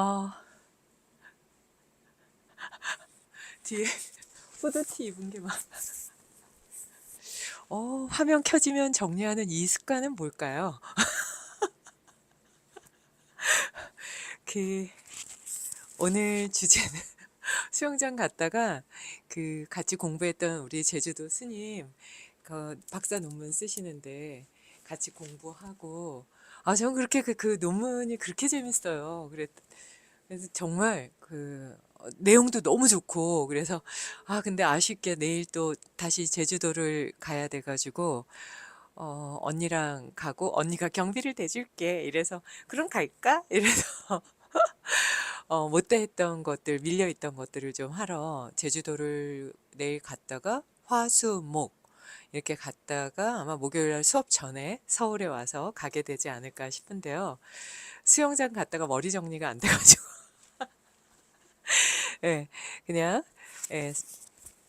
아, 뒤에 후드티 입은 게 많아. 어, 화면 켜지면 정리하는 이 습관은 뭘까요? 그, 오늘 주제는 수영장 갔다가 그 같이 공부했던 우리 제주도 스님 그 박사 논문 쓰시는데 같이 공부하고 아, 전 그렇게 그, 그 논문이 그렇게 재밌어요. 그랬, 그래서 정말 그 어, 내용도 너무 좋고 그래서 아, 근데 아쉽게 내일 또 다시 제주도를 가야 돼가지고 어, 언니랑 가고 언니가 경비를 대줄게. 이래서 그럼 갈까? 이래서 어, 못다 했던 것들, 밀려 있던 것들을 좀 하러 제주도를 내일 갔다가 화, 수, 목 이렇게 갔다가 아마 목요일 날 수업 전에 서울에 와서 가게 되지 않을까 싶은데요. 수영장 갔다가 머리 정리가 안 돼가지고 예, 그냥 예,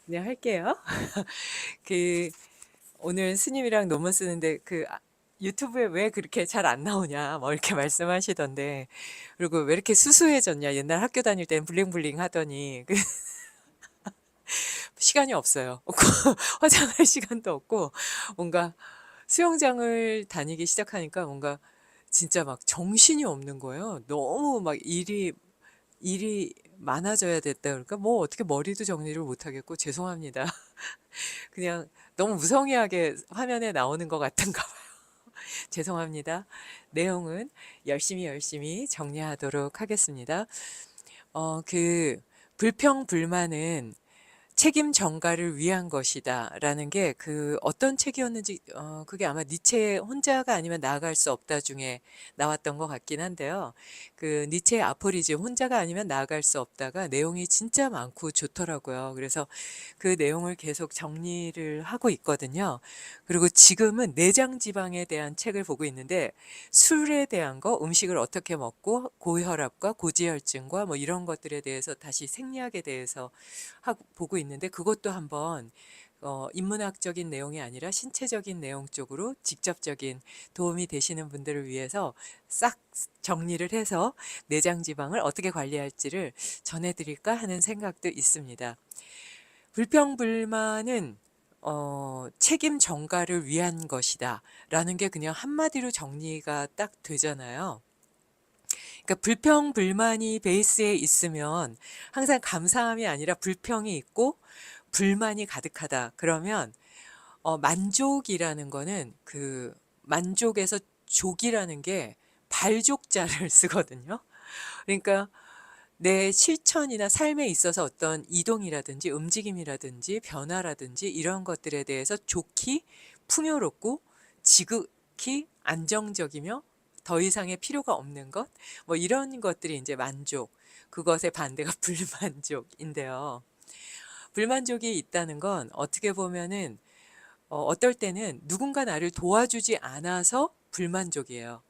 그냥 할게요. 그 오늘 스님이랑 논문 쓰는데 그 아- 유튜브에 왜 그렇게 잘 안 나오냐 뭐 이렇게 말씀하시던데 그리고 왜 이렇게 수수해졌냐 옛날 학교 다닐 땐 블링블링 하더니 그 시간이 없어요. 화장할 시간도 없고 뭔가 수영장을 다니기 시작하니까 뭔가 진짜 막 정신이 없는 거예요. 너무 막 일이 일이 많아져야 됐다 그러니까 뭐 어떻게 머리도 정리를 못 하겠고 죄송합니다. 그냥 너무 무성의하게 화면에 나오는 것 같은가 봐요. 죄송합니다. 내용은 열심히 열심히 정리하도록 하겠습니다. 어, 그 불평 불만은 책임 전가를 위한 것이다. 라는 게 그 어떤 책이었는지, 어, 그게 아마 니체 혼자가 아니면 나아갈 수 없다 중에 나왔던 것 같긴 한데요. 그 니체의 아포리즘 혼자가 아니면 나아갈 수 없다가 내용이 진짜 많고 좋더라고요. 그래서 그 내용을 계속 정리를 하고 있거든요. 그리고 지금은 내장 지방에 대한 책을 보고 있는데 술에 대한 거, 음식을 어떻게 먹고 고혈압과 고지혈증과 뭐 이런 것들에 대해서 다시 생리학에 대해서 하고 보고 있는 데 그것도 한번 어, 인문학적인 내용이 아니라 신체적인 내용 쪽으로 직접적인 도움이 되시는 분들을 위해서 싹 정리를 해서 내장 지방을 어떻게 관리할지를 전해드릴까 하는 생각도 있습니다. 불평불만은 어, 책임 전가를 위한 것이다. 라는 게 그냥 한마디로 정리가 딱 되잖아요. 그러니까 불평, 불만이 베이스에 있으면 항상 감사함이 아니라 불평이 있고 불만이 가득하다. 그러면 어, 만족이라는 거는 그 만족에서 족이라는 게 발족자를 쓰거든요. 그러니까 내 실천이나 삶에 있어서 어떤 이동이라든지 움직임이라든지 변화라든지 이런 것들에 대해서 좋기, 풍요롭고 지극히 안정적이며 더 이상의 필요가 없는 것, 뭐 이런 것들이 이제 만족, 그것의 반대가 불만족인데요. 불만족이 있다는 건 어떻게 보면은 어, 어떨 때는 누군가 나를 도와주지 않아서 불만족이에요.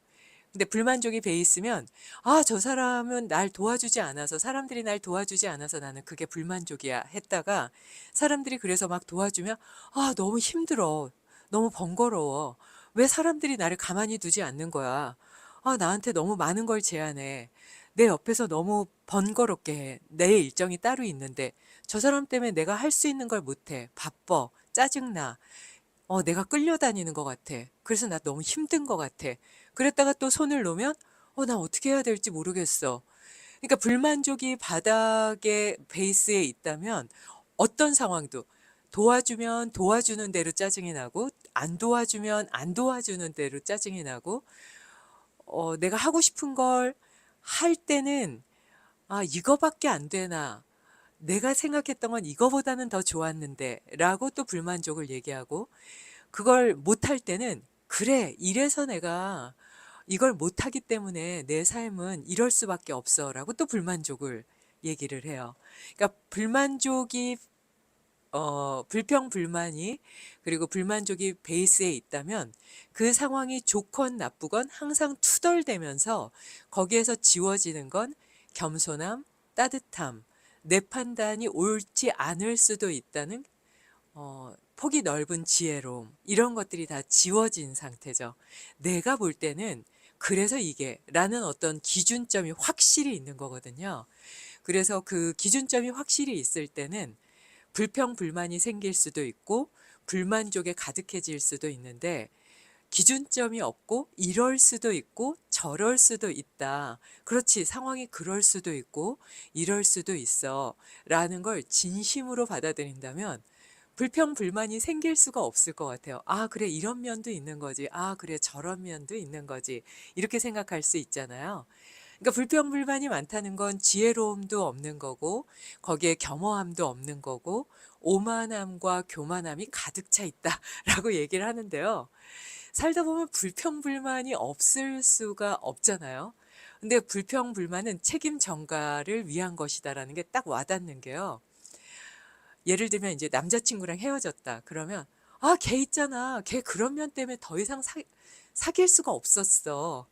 근데 불만족이 베이스면 아, 저 사람은 날 도와주지 않아서 사람들이 날 도와주지 않아서 나는 그게 불만족이야 했다가 사람들이 그래서 막 도와주면 아, 너무 힘들어. 너무 번거로워. 왜 사람들이 나를 가만히 두지 않는 거야? 아, 나한테 너무 많은 걸 제안해. 내 옆에서 너무 번거롭게 해. 내 일정이 따로 있는데 저 사람 때문에 내가 할 수 있는 걸 못해. 바빠. 짜증나. 어, 내가 끌려다니는 것 같아. 그래서 나 너무 힘든 것 같아. 그랬다가 또 손을 놓으면, 어, 나 어떻게 해야 될지 모르겠어. 그러니까 불만족이 바닥에 베이스에 있다면 어떤 상황도 도와주면 도와주는 대로 짜증이 나고, 안 도와주면 안 도와주는 대로 짜증이 나고, 어, 내가 하고 싶은 걸 할 때는, 아, 이거밖에 안 되나. 내가 생각했던 건 이거보다는 더 좋았는데, 라고 또 불만족을 얘기하고, 그걸 못할 때는, 그래, 이래서 내가 이걸 못하기 때문에 내 삶은 이럴 수밖에 없어. 라고 또 불만족을 얘기를 해요. 그러니까 불만족이, 어, 불평, 불만이, 그리고 불만족이 베이스에 있다면 그 상황이 좋건 나쁘건 항상 투덜대면서 거기에서 지워지는 건 겸손함, 따뜻함, 내 판단이 옳지 않을 수도 있다는 어, 폭이 넓은 지혜로움 이런 것들이 다 지워진 상태죠. 내가 볼 때는 그래서 이게 라는 어떤 기준점이 확실히 있는 거거든요. 그래서 그 기준점이 확실히 있을 때는 불평 불만이 생길 수도 있고 불만족에 가득해질 수도 있는데 기준점이 없고 이럴 수도 있고 저럴 수도 있다. 그렇지. 상황이 그럴 수도 있고 이럴 수도 있어. 라는 걸 진심으로 받아들인다면 불평 불만이 생길 수가 없을 것 같아요. 아, 그래. 이런 면도 있는 거지. 아, 그래. 저런 면도 있는 거지. 이렇게 생각할 수 있잖아요. 그러니까 불평 불만이 많다는 건 지혜로움도 없는 거고 거기에 겸허함도 없는 거고 오만함과 교만함이 가득 차 있다라고 얘기를 하는데요. 살다 보면 불평 불만이 없을 수가 없잖아요. 근데 불평 불만은 책임 전가를 위한 것이다라는 게 딱 와닿는 게요. 예를 들면 이제 남자친구랑 헤어졌다. 그러면 아, 걔 있잖아. 걔 그런 면 때문에 더 이상 사, 사귈 수가 없었어.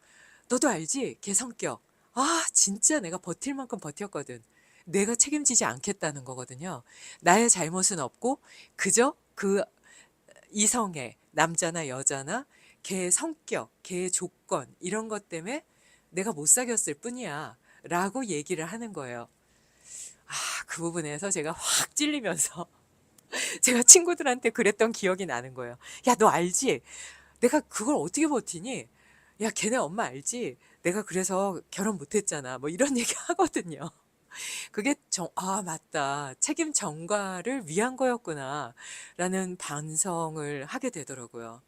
너도 알지? 걔 성격. 아, 진짜 내가 버틸 만큼 버텼거든. 내가 책임지지 않겠다는 거거든요. 나의 잘못은 없고 그저 그 이성의 남자나 여자나 걔의 성격, 걔의 조건 이런 것 때문에 내가 못 사귀었을 뿐이야. 라고 얘기를 하는 거예요. 아, 그 부분에서 제가 확 찔리면서 제가 친구들한테 그랬던 기억이 나는 거예요. 야, 너 알지? 내가 그걸 어떻게 버티니? 야, 걔네 엄마 알지? 내가 그래서 결혼 못 했잖아. 뭐 이런 얘기 하거든요. 그게 정, 아, 맞다. 책임 전가를 위한 거였구나. 라는 반성을 하게 되더라고요.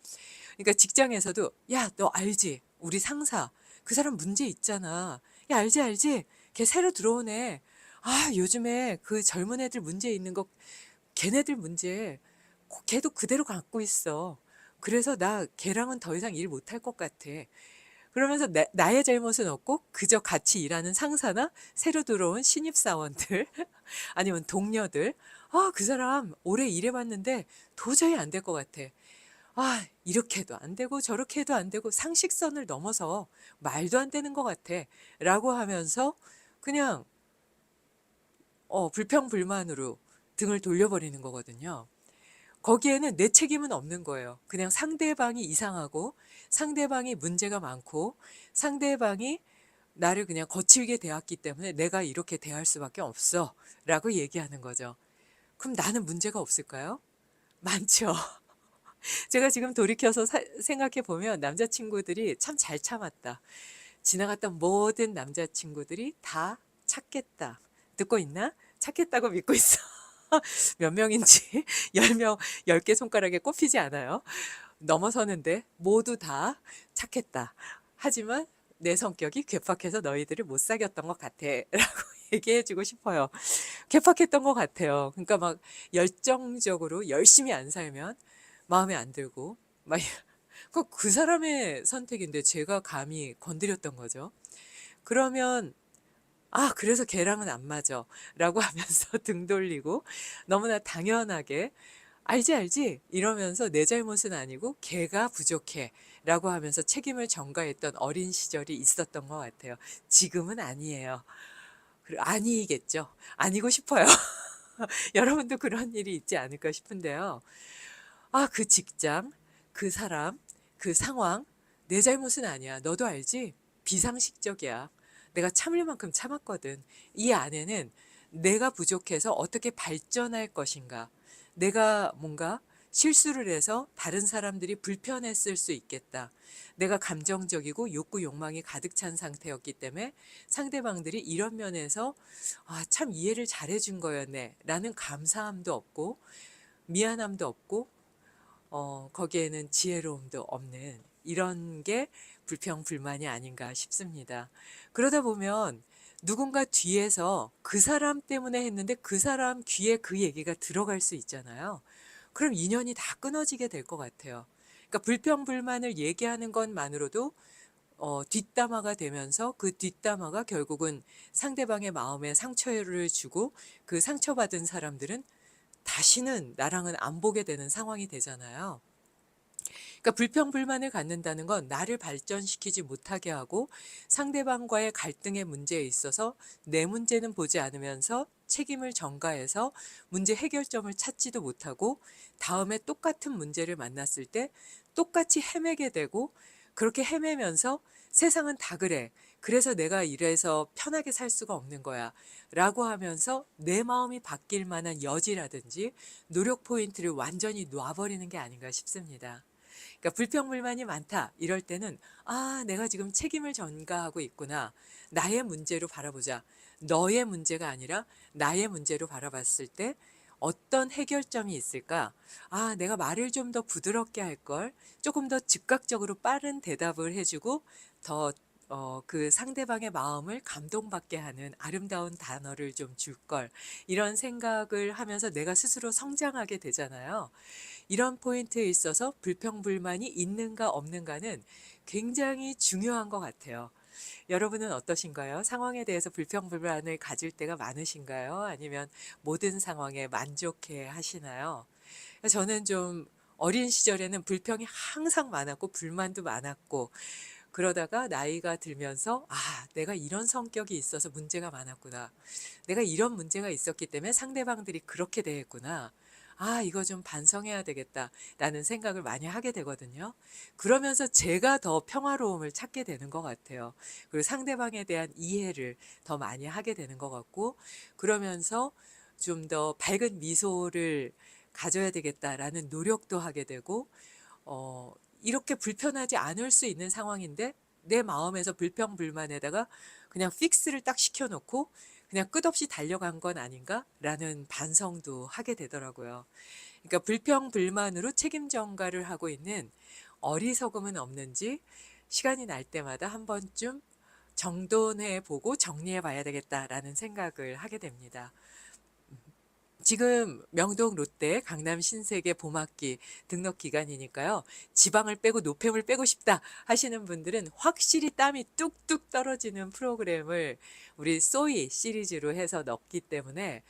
그러니까 직장에서도, 야, 너 알지? 우리 상사. 그 사람 문제 있잖아. 야, 알지, 알지? 걔 새로 들어오네. 아, 요즘에 그 젊은 애들 문제 있는 거, 걔네들 문제, 고- 걔도 그대로 갖고 있어. 그래서 나 걔랑은 더 이상 일 못할 것 같아. 그러면서 나, 나의 잘못은 없고 그저 같이 일하는 상사나 새로 들어온 신입사원들 아니면 동료들 아, 그 사람 오래 일해봤는데 도저히 안 될 것 같아. 아, 이렇게 해도 안 되고 저렇게 해도 안 되고 상식선을 넘어서 말도 안 되는 것 같아. 라고 하면서 그냥 어, 불평불만으로 등을 돌려버리는 거거든요. 거기에는 내 책임은 없는 거예요. 그냥 상대방이 이상하고 상대방이 문제가 많고 상대방이 나를 그냥 거칠게 대했기 때문에 내가 이렇게 대할 수밖에 없어. 라고 얘기하는 거죠. 그럼 나는 문제가 없을까요? 많죠. 제가 지금 돌이켜서 생각해 보면 남자친구들이 참 잘 참았다. 지나갔던 모든 남자친구들이 다 찾겠다. 듣고 있나? 찾겠다고 믿고 있어. 몇 명인지 10명, 10개 손가락에 꼽히지 않아요. 넘어서는데 모두 다 착했다. 하지만 내 성격이 괴팍해서 너희들을 못 사귀었던 것 같아. 라고 얘기해 주고 싶어요. 괴팍했던 것 같아요. 그러니까 막 열정적으로 열심히 안 살면 마음에 안 들고, 막, 그, 그 사람의 선택인데 제가 감히 건드렸던 거죠. 그러면 아, 그래서 걔랑은 안 맞아. 라고 하면서 등 돌리고 너무나 당연하게 알지, 알지? 이러면서 내 잘못은 아니고 걔가 부족해. 라고 하면서 책임을 전가했던 어린 시절이 있었던 것 같아요. 지금은 아니에요. 아니겠죠. 아니고 싶어요. 여러분도 그런 일이 있지 않을까 싶은데요. 아, 그 직장, 그 사람, 그 상황, 내 잘못은 아니야. 너도 알지? 비상식적이야. 내가 참을 만큼 참았거든. 이 안에는 내가 부족해서 어떻게 발전할 것인가. 내가 뭔가 실수를 해서 다른 사람들이 불편했을 수 있겠다. 내가 감정적이고 욕구 욕망이 가득 찬 상태였기 때문에 상대방들이 이런 면에서 아, 참 이해를 잘해준 거였네. 라는 감사함도 없고 미안함도 없고 어, 거기에는 지혜로움도 없는 이런 게 불평 불만이 아닌가 싶습니다. 그러다 보면 누군가 뒤에서 그 사람 때문에 했는데 그 사람 귀에 그 얘기가 들어갈 수 있잖아요. 그럼 인연이 다 끊어지게 될 것 같아요. 그러니까 불평 불만을 얘기하는 것만으로도 어, 뒷담화가 되면서 그 뒷담화가 결국은 상대방의 마음에 상처를 주고 그 상처받은 사람들은 다시는 나랑은 안 보게 되는 상황이 되잖아요. 그러니까 불평 불만을 갖는다는 건 나를 발전시키지 못하게 하고 상대방과의 갈등의 문제에 있어서 내 문제는 보지 않으면서 책임을 전가해서 문제 해결점을 찾지도 못하고 다음에 똑같은 문제를 만났을 때 똑같이 헤매게 되고 그렇게 헤매면서 세상은 다 그래. 그래서 내가 이래서 편하게 살 수가 없는 거야. 라고 하면서 내 마음이 바뀔 만한 여지라든지 노력 포인트를 완전히 놔버리는 게 아닌가 싶습니다. 그러니까 불평불만이 많다. 이럴 때는 아, 내가 지금 책임을 전가하고 있구나. 나의 문제로 바라보자. 너의 문제가 아니라 나의 문제로 바라봤을 때 어떤 해결점이 있을까? 아, 내가 말을 좀 더 부드럽게 할 걸. 조금 더 즉각적으로 빠른 대답을 해주고 더 어, 그 상대방의 마음을 감동받게 하는 아름다운 단어를 좀 줄 걸. 이런 생각을 하면서 내가 스스로 성장하게 되잖아요. 이런 포인트에 있어서 불평불만이 있는가 없는가는 굉장히 중요한 것 같아요. 여러분은 어떠신가요? 상황에 대해서 불평불만을 가질 때가 많으신가요? 아니면 모든 상황에 만족해 하시나요? 저는 좀 어린 시절에는 불평이 항상 많았고 불만도 많았고 그러다가 나이가 들면서 아, 내가 이런 성격이 있어서 문제가 많았구나. 내가 이런 문제가 있었기 때문에 상대방들이 그렇게 대했구나. 아, 이거 좀 반성해야 되겠다. 라는 생각을 많이 하게 되거든요. 그러면서 제가 더 평화로움을 찾게 되는 것 같아요. 그리고 상대방에 대한 이해를 더 많이 하게 되는 것 같고, 그러면서 좀 더 밝은 미소를 가져야 되겠다라는 노력도 하게 되고, 어, 이렇게 불편하지 않을 수 있는 상황인데, 내 마음에서 불평불만에다가 그냥 픽스를 딱 시켜놓고, 그냥 끝없이 달려간 건 아닌가라는 반성도 하게 되더라고요. 그러니까 불평불만으로 책임 전가를 하고 있는 어리석음은 없는지 시간이 날 때마다 한 번쯤 정돈해 보고 정리해 봐야 되겠다라는 생각을 하게 됩니다. 지금 명동 롯데 강남 신세계 봄학기 등록 기간이니까요. 지방을 빼고 노폐물 빼고 싶다 하시는 분들은 확실히 땀이 뚝뚝 떨어지는 프로그램을 우리 소이 시리즈로 해서 넣기 때문에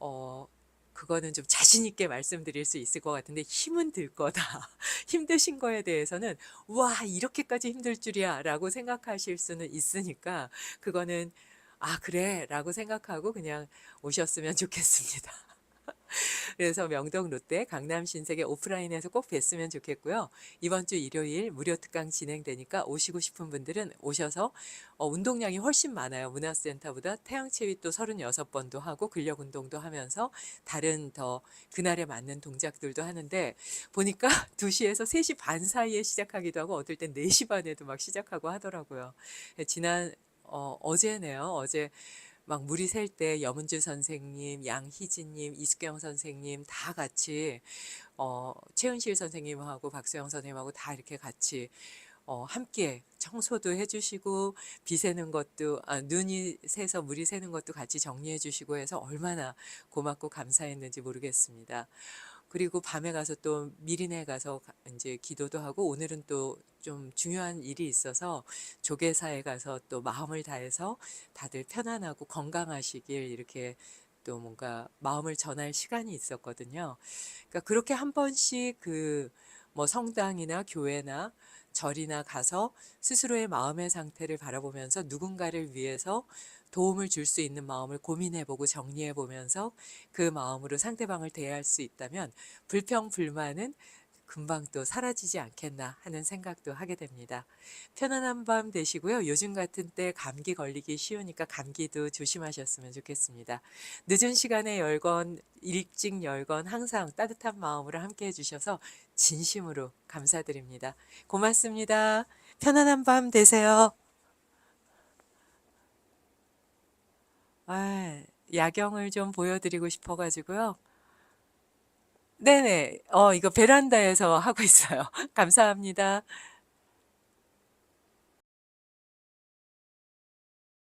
어 그거는 좀 자신 있게 말씀드릴 수 있을 것 같은데 힘은 들 거다. 힘드신 거에 대해서는 와 이렇게까지 힘들 줄이야라고 생각하실 수는 있으니까 그거는 아 그래 라고 생각하고 그냥 오셨으면 좋겠습니다. 그래서 명동 롯데 강남 신세계 오프라인에서 꼭 뵀으면 좋겠고요. 이번 주 일요일 무료 특강 진행되니까 오시고 싶은 분들은 오셔서 어, 운동량이 훨씬 많아요. 문화센터보다 태양체위 또 36번도 하고 근력 운동도 하면서 다른 더 그날에 맞는 동작들도 하는데 보니까 2시에서 3시 반 사이에 시작하기도 하고 어떨 땐 4시 반에도 막 시작하고 하더라고요. 지난 어, 어제네요. 어제 막 물이 셀때 염은주 선생님, 양희진님, 이수경 선생님 다 같이 어, 최은실 선생님하고 박수영 선생님하고 다 이렇게 같이 어, 함께 청소도 해주시고 비 새는 것도 아, 눈이 새서 물이 새는 것도 같이 정리해 주시고 해서 얼마나 고맙고 감사했는지 모르겠습니다. 그리고 밤에 가서 또 미린에 가서 가- 이제 기도도 하고 오늘은 또 좀 중요한 일이 있어서 조계사에 가서 또 마음을 다해서 다들 편안하고 건강하시길 이렇게 또 뭔가 마음을 전할 시간이 있었거든요. 그러니까 그렇게 한 번씩 그 뭐 성당이나 교회나 절이나 가서 스스로의 마음의 상태를 바라보면서 누군가를 위해서 도움을 줄 수 있는 마음을 고민해보고 정리해보면서 그 마음으로 상대방을 대할 수 있다면 불평, 불만은 금방 또 사라지지 않겠나 하는 생각도 하게 됩니다. 편안한 밤 되시고요. 요즘 같은 때 감기 걸리기 쉬우니까 감기도 조심하셨으면 좋겠습니다. 늦은 시간에 열건, 일찍 열건 항상 따뜻한 마음으로 함께 해주셔서 진심으로 감사드립니다. 고맙습니다. 편안한 밤 되세요. 아, 야경을 좀 보여드리고 싶어가지고요. 네네. 어, 이거 베란다에서 하고 있어요. 감사합니다.